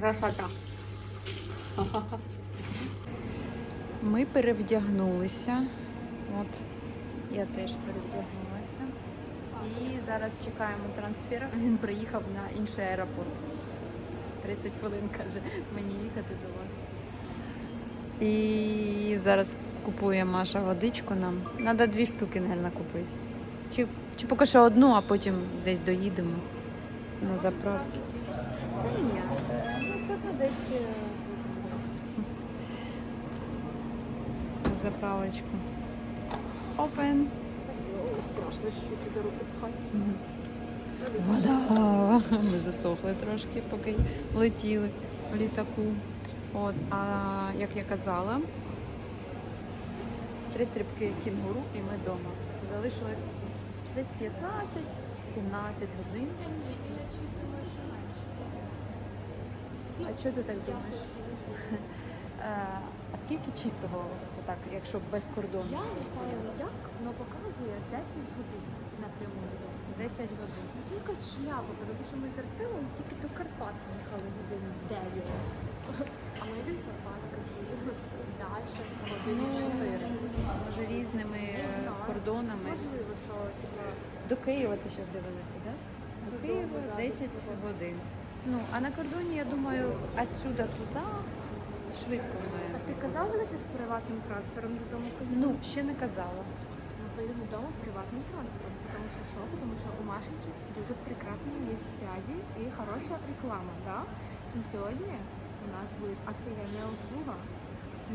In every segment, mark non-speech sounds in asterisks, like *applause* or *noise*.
Красота. Ми перевдягнулися. От я теж перевдягнулася. І зараз чекаємо трансфер. Він приїхав на інший аеропорт. 30 хвилин каже, мені їхати до вас. І зараз купує Маша водичку нам. Треба дві штуки, мабуть, купити. Чи, чи поки що одну, а потім десь доїдемо на заправку. Та десь е, заправочку. Open. Страшно, що туди руки пхати. Вода. *laughs* Ми засохли трошки, поки летіли в літаку. От, а як я казала, три стрибки кінгуру і ми вдома. Залишилось десь 15-17 годин. А чого ти так думаєш? *laughs* Е, А скільки чистого, отак, якщо без кордону? Я не знаю як, але показує 10 годин напряму 10 годин. Ну, Це якась шляпа, тому що ми з Артемом тільки до Карпат їхали годин 9. А ми від Карпат кажу, далі години 4. Може різними кордонами. Можливо, що До Києва ти зараз дивилася, так? До Києва 10 годин. Ну, а на кордоні, я думаю, отсюда туди швидко має. А ти казав, що з приватним трансфером додому поїдемо? Ну, ще не казала. Ми поїдемо вдома приватним трансфером, тому що що? Тому що у Машеньки дуже прекрасні є зв'язі і хороша реклама, да? Тому сьогодні у нас буде офігенна услуга.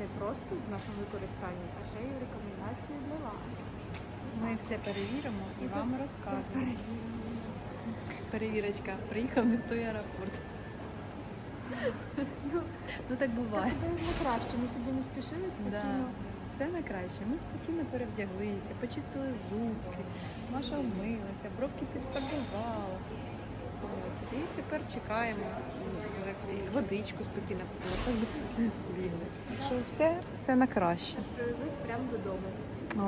Не просто в нашому використанні, а ще й рекомендації для вас. Ми все перевіримо і Ми вам розкажемо. Перевірочка, приїхав не в той аеропорт. Ну, Ну так буває. Так на краще, ми собі не спішили Да. спокійно. Все найкраще. Ми спокійно перевдяглися, почистили зубки, Маша вмилася, бровки підфарбувала. І тепер чекаємо. І Водичку спокійно бігли. Так що все, все на краще. Нас привезуть прямо додому.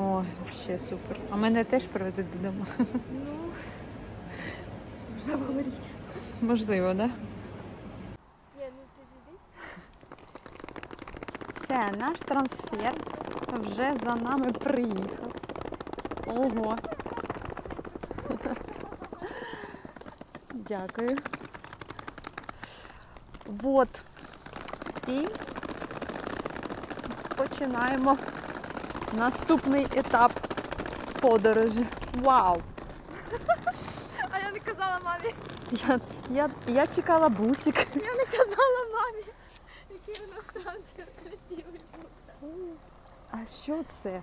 О, ще супер. А мене теж привезуть додому. Ну, вже говорити. Можливо, так? Да? Ну. Все, наш трансфер вже за нами приїхав. Ого. Дякую. Вот. І починаємо наступний етап подорожі. Вау! Казала мамі. Я, я, я чекала бусик. Я не казала мамі, який нас красивий був. А що це?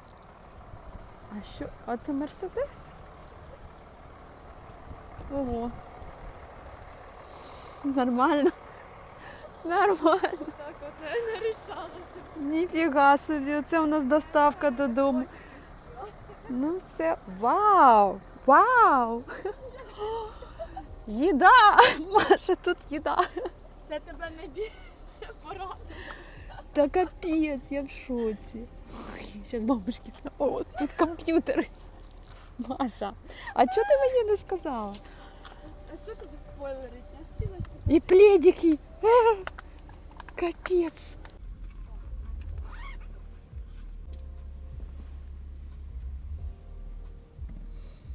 А що? А це Мерседес? Ого. Нормально. Нормально. Так от я не рішала. Ніфіга собі, це у нас доставка додому. Ну все. Вау! Вау! Їда! *laughs* Маша, тут їда. Це тебе найбільше порадує. Та капець, я в шоці. Зараз бабушки зна- О, тут комп'ютери. Маша, а чого ти мені не сказала? А що тобі спойлерить? Я ціла І пледики. А, Капець.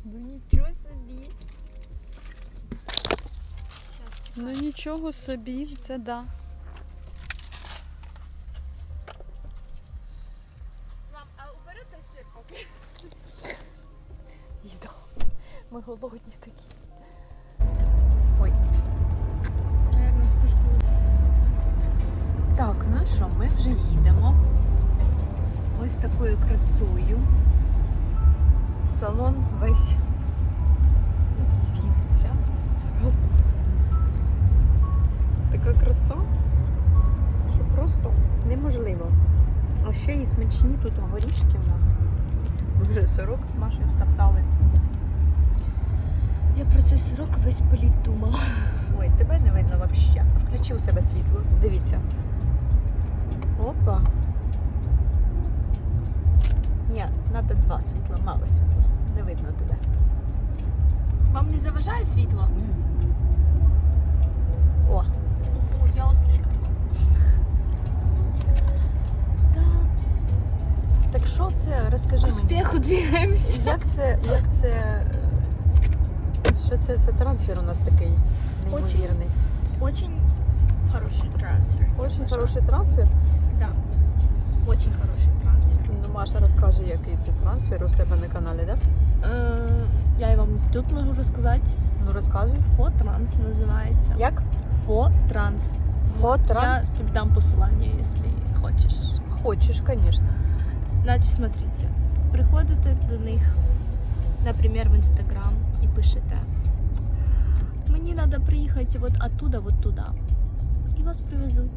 Ну нічого Ну нічого собі, це да. Мам, а убери той сир поки. *laughs* Їда. Ми голодні такі. Ой. Наверно. Так, ну що, ми вже їдемо. Ось такою красою. Салон весь А ще і смачні тут горішки у нас. Вже сирок з Машею втоптали. Я про цей сирок весь політ думала. Ой, тебе не видно взагалі. Включи у себе світло, дивіться. Опа. Ні, треба два світла, мало світла. Не видно тебе. Вам не заважає світло? О, що це? Розкажи мені. успеху двигаемся. Як це, як це, е, що це за трансфер у нас такий неймовірний? Очень хороший трансфер. Очень хороший трансфер. Да. Очень хороший трансфер. Ну, Маша розкаже, який це трансфер у себе на каналі, да? Э, Я вам тут могу рассказать. Ну розказуй. Фотранс называется. Як? Фотранс. Фотранс? Я тебе дам посилання, если хочешь. Хочеш, звісно. Значить, смотрите, приходите до них, наприклад, в інстаграм і пишете. Мені треба приїхати от оттуда, вот туди. І вас привезуть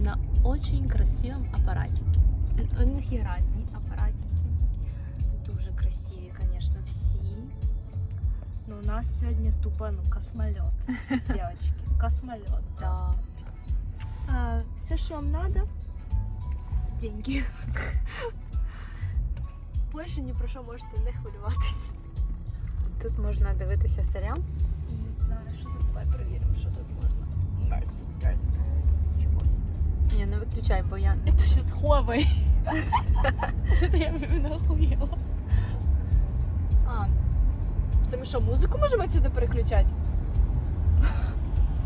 на очень красивому апаратике. У них є різні апаратики. Дуже красиві, звісно, всі. Ну, у нас сьогодні тупо ну, космольот. *laughs* Девочки, космольот. Да. А, все, що вам треба, деньги. Більше ні про що можете не хвилюватись. Тут можна дивитися серіал. Не знаю, що тут. Давай перевіримо, що тут можна. Мерсі, мерсі. Чогось. Ні, не виключай, бо я Это сейчас Huawei. Это я именно охуела. А, це ми що, музику можемо сюди переключати?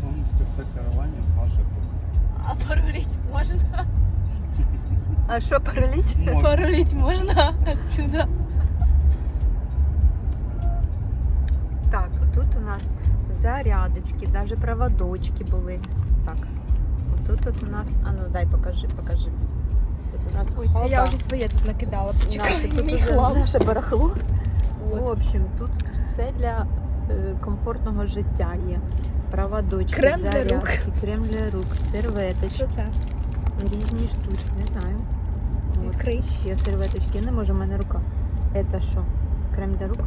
Повністю все керування в ваших. А паролить можна? А що параліч? Можна. Паролить можна отсюда. Так, тут у нас зарядочки, навіть проводочки були. Так. Тут от у нас. А ну дай покажи, покажи. Тут у нас Ой, це я вже своє тут накидала. наше, тут уже наше барахло. От. В общем, тут все для е, комфортного життя є. Проводочки, Крем для зарядки, рук. крем для рук, серветочки, Що це? різні штучки, не знаю. Відкрий. Ще серветочки. Не можу, в мене рука. Це що? Крем для рук?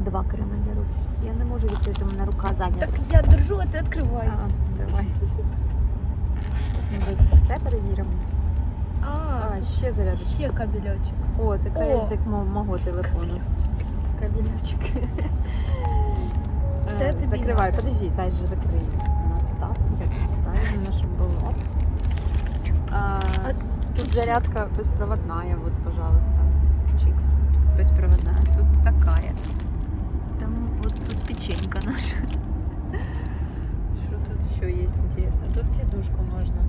Два креми для рук. Я не можу відкрити, у мене рука зайнята. Так я держу, а ти відкривай. А, давай. Зараз ми все перевіримо. А, А, ще зарядочка. ще кабельочок. О, така як мо- мого телефону. Кабіночок. Це Е, тобі Закривай, надо. подожди, дай же закрий. Назад все. Правильно, щоб було. А тут зарядка безпроводная, вот, пожалуйста. Чикс. Тут безпроводная, тут такая. Там вот тут печенька наша. Що тут ще є інтересно? Тут сідушку можна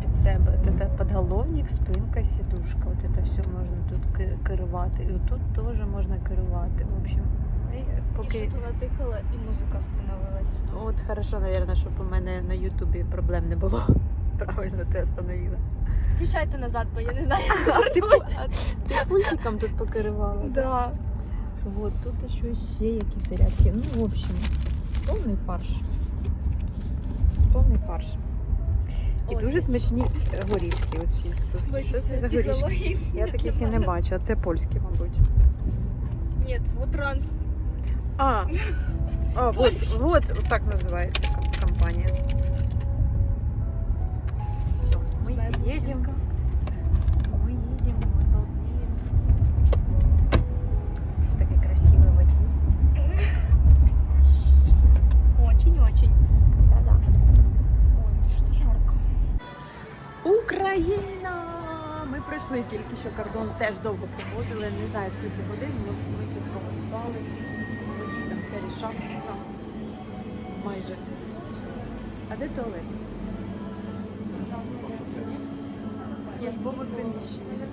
під себе. От это подголовник, спинка, сідушка. От это все можна тут керувати. І тут теж можна керувати. В общем, поки... Я що-то натикала і музика становилась. От хорошо, наверное, щоб у мене на Ютубі проблем не було. *laughs* Правильно ти остановила. Включайте назад, бо я не знаю. *laughs* Ти, ти пультиком тут покерувала. Да. Вот, тут ще ще якісь зарядки. Ну, в общем, повний фарш. Повний фарш. І Ой, дуже смачні е, горішки. Оці. Слухай, Що це за горішки? Я таких і не бачу, а це польські, мабуть. Нет, вот транс. А, *laughs* а вот, вот, так називається ком- компанія. Їдемо. Мы едем, мы балдеем. Такой красивой воде. Очень-очень. Да-да. Ой, что жарко. Україна! Ми пройшли тільки що кордон, теж довго проводили, не знаю скільки годин, ми, ми частково спали. Водій там все рішав сам. Майже. А де туалет? Є слово приміщення.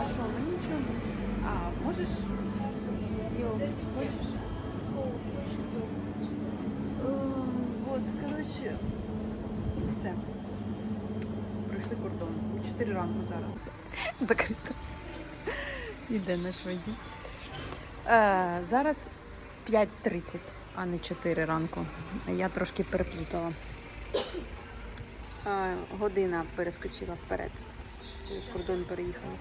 А що, ми нічого? А, можеш? Йо, хочеш? Ем, Вот, коротше, все. Пройшли кордон. У 4 ранку зараз. Закрито. Іде наш водій. Е, зараз 5.30, а не 4 ранку. Я трошки переплутала. Година перескочила вперед. Через кордон переїхала.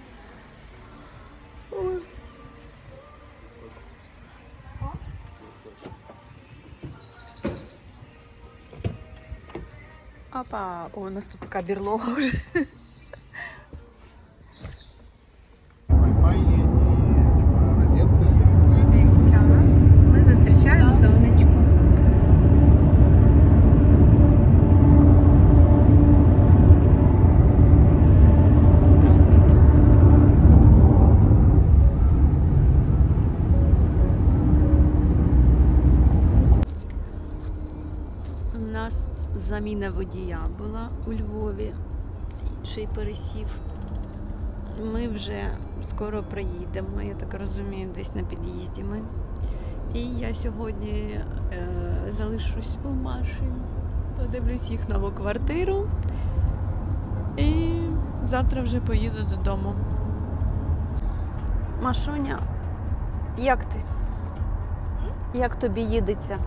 Опа, о, у нас тут така бірлога вже. Wi-Fi є і типа розетка є. Дивіться, у нас ми зустрічаємо сонечко. Заміна водія була у Львові. Ще й пересів. Ми вже скоро приїдемо, я так розумію, десь на під'їзді ми. І я сьогодні е, залишусь у Маші, подивлюсь їх нову квартиру. І завтра вже поїду додому. Машуня, як ти? Як тобі їдеться?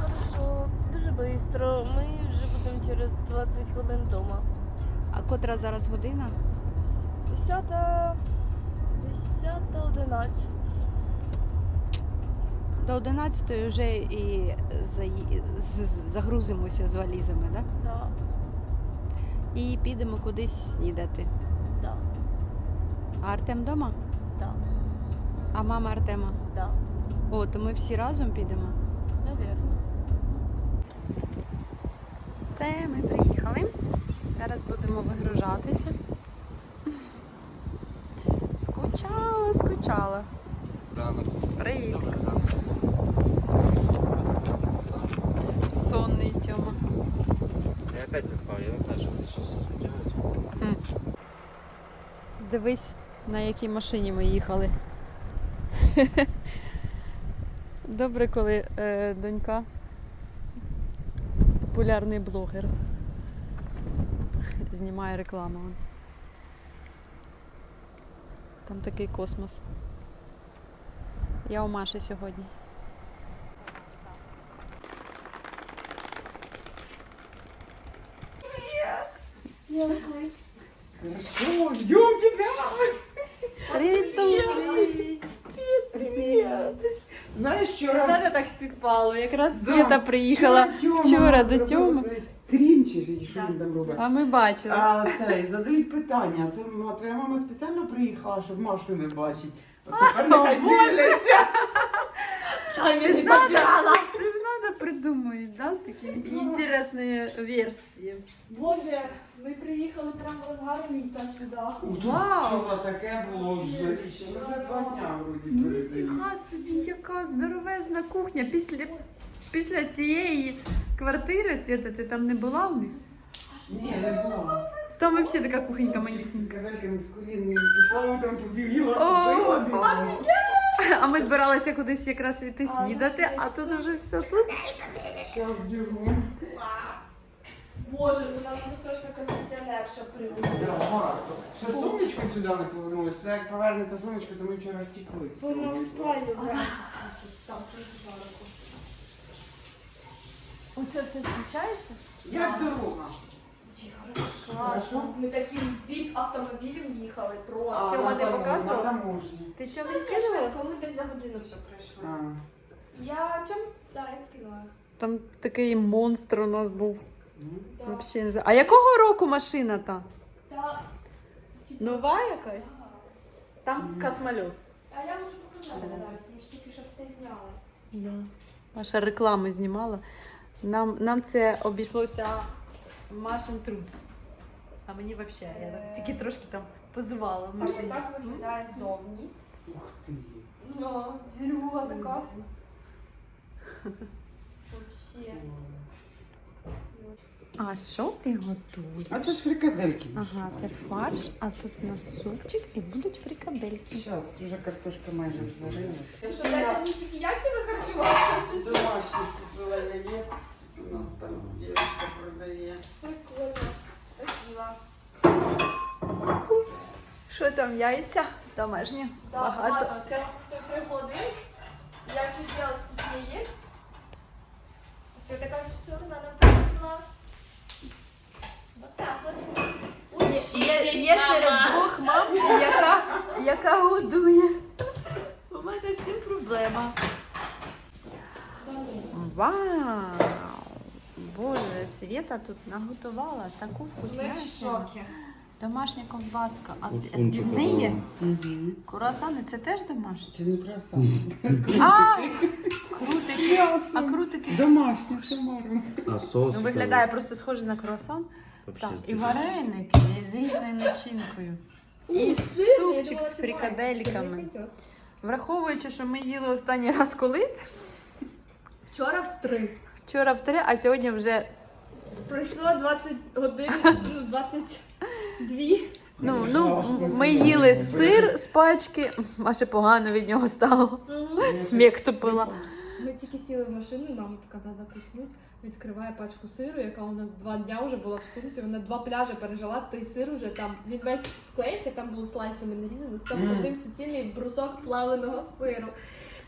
Хорошо, дуже швидко. Ми вже через 20 хвилин вдома. А котра зараз година? 10, 10, 11. До 11 вже і заї- з- з- загрузимося з валізами, так? Да, І підемо кудись снідати. да, А Артем вдома? да, А мама Артема? да. О, то ми всі разом підемо. Все, ми приїхали. Зараз будемо вигружатися. Скучала, скучала. Привіт. Сонний Тьома. Я опять не спал, я не знаю, что ты сейчас делать. Дивись, на якій машині ми їхали. *laughs* Добре, коли е, донька популярний блогер. *laughs* Знімає рекламу. Там такий космос. Я у Маші сьогодні. Хорошо, співпало. Якраз Да, Свята приїхала Тьома вчора до робила Тьоми. цей Стрім чи ж, що він там робить? А ми бачили. А це, і задають питання. Це м- твоя мама спеціально приїхала, щоб Машу не бачить. От тепер нехай дивляться. *laughs* Це ж надо, це ж надо придумують, да, такі інтересні версії. Боже, ми приїхали прямо в розгар літа сюди. Вау. вчора таке було вже. Ну, Це два дня вроді перед тим. Ніфіга собі, яка здоровезна кухня. Після, після цієї квартири, Свята, ти там не була в них? Ні, не було. Там взагалі така кухонька манюсінька. З колін пішла утром, побігла, О, купила, бігла. А ми збиралися кудись якраз йти снідати, а тут вже все тут. Щас бігу. Боже, ну нам треба срочно кондиціонер, щоб привезти. Ще сонечко сюди не повернулося. То як повернеться сонечко, то ми вчора втікли. Воно в спальню світить, там дуже жарко. Оце все включається? Як дорога? Класно. Ми таким від автомобілем їхали просто. На не таможні. Ти що не скинула? Кому десь за годину все пройшло. Я чом? Да, я скинула. Там такий монстр у нас був. Ну, Да. Вообще не знаю. А якого року машина та? Та, типу, Нова якась? Там космольот. А я можу показати зараз, ми ж тільки що все зняли. Да. Ваша реклама знімала. Нам, нам це обійшлося Машин труд. А мені взагалі, я так тільки трошки там позувала в Ось машині. так виглядає ззовні. Ух ти. Ну, звірюга така. Вообще. А що ти готуєш? А це ж фрикадельки. Ага, це фарш, а тут у нас супчик і будуть фрикадельки. Зараз вже картошка майже зварилась. Що, Леся, мені тільки яйцями харчуватися? Домашні купила яєць. У нас там дівчинка продає. Прикольно. Спасибо. Що там, яйця? Домашні. Да, ладно, у тебя пустой холодильник. Я офигела, сколько яиц. Света, кажется, она нам принесла. Вот так вот. Є, є серед двох мам, яка, яка годує. У мене з цим проблема. Вау! Боже, Света тут наготувала таку вкусняшку. Домашня ковбаска. А От від неї Угу. курасани це теж домашні? Це не краса. А, крутики. А крутики. Домашні. А соус? Ну, виглядає просто схоже на круасан. Так, і вареники з різною начинкою. І супчик з фрикадельками. Враховуючи, що ми їли останній раз коли? Вчора в три. Вчора в три, а сьогодні вже Пройшло 20 годин, ну 22. Ну, ну, ми їли сир з пачки, Маше погано від нього стало. Сміх тупила. Ми тільки сіли в машину, і мама така треба куснуть. Відкриває пачку сиру, яка у нас два дня вже була в сумці. Вона два пляжі пережила. Той сир уже там він весь склеївся, там було слайсами нарізано, там Мм. один суцільний брусок плавленого сиру.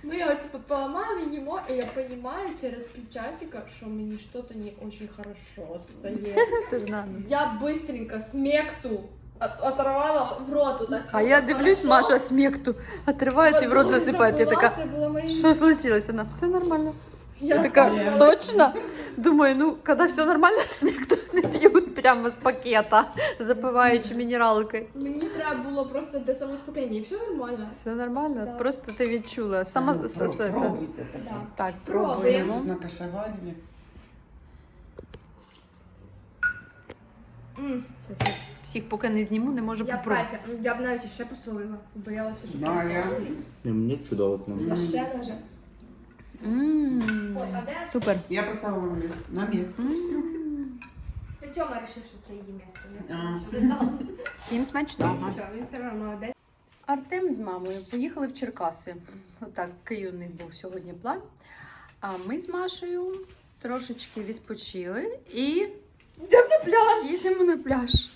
Ми його типу поламали, їмо, і я розумію через півчасика, що мені щось не дуже хорошо стає. *laughs* Це ж надо. Я быстренько смекту от- оторвала в рот. Так, А я дивлюсь, Маша смекту отриває і в рот засипає. Я така, що случилось? Вона, все нормально. Я Я така, точно? Думаю, ну, когда все нормально, *laughs* смекту не п'ють прямо з пакета, запиваючи мінералкою. Мені треба було просто для самоспокійня, і все нормально. Все нормально, Да. просто ти відчула. Сама Ну, с- про- с- это. Пробуйте. Да. Так, Пробуємо. пробуємо. Накашеварили. М, Щас я всіх поки не зніму, не можу Я в попробувати. кайфі. М, Я б навіть ще посолила. Боялася, що Да, я- Мне чудово к А ще даже. Ой, а де? Супер. Я поставила на місце. На місце. Це Тьома вирішив, що це її місце. А. дала. Смачного. Нічого, він все одно молодець. Артем з мамою поїхали в Черкаси. Отак, такий у них був сьогодні план. А ми з Машею трошечки відпочили і Йдемо на пляж. їдемо на пляж.